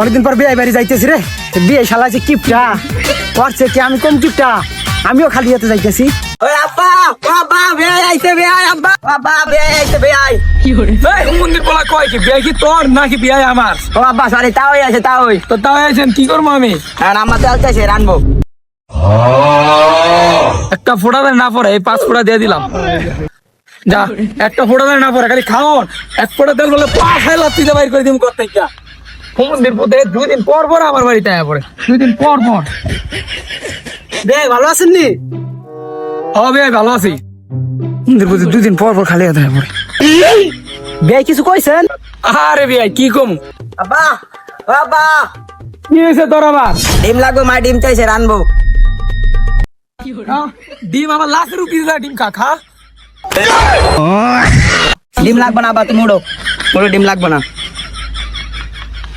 অনেকদিন পর বিয়ে বাড়ি যাইতেছি রে। বিয়ে শালা যে কিপটা। করছে কি আমি কম কিপটা আমিও খালি হাতে যাইতেছি। ওই বাবা আইছে আব্বা। বাবা আইছে এই কয় কি? তোর নাকি বিয়ে আমার? ও আব্বা সরি তাওই আছে তাওই। তো আছেন কি করব আমি? আর আমার তো আলতেছে রানবো। একটা ফোড়া না পরে এই পাঁচ ফোড়া দিয়ে দিলাম। যা একটা ফোড়া না পরে খালি খাওন। এক ফোড়া তেল বলে পাঁচ হাই লাত্তিতে বাইর করে দিম করতে মন্দির পথে দুই দিন পর পর আমার বাড়িতে আয়া পড়ে। দুই দিন পর পর। বে ভালো আছেন নি? হবে ভালো আছি। মন্দির প্রতি দুদিন পর পর খালি হাতে পড়ে। বে কিছু কইছেন? আরে বিয়াই কি কম? আব্বা ও আব্বা। কি হয়েছে তোর আবার? ডিম লাগবে মা ডিম চাইছে রানবো। হ্যাঁ? ডিম আমার লাখের উপরে যা ডিম খা খা। ডিম লাগবে না আব্বা তুমি উড়ো ডিম লাগবে না।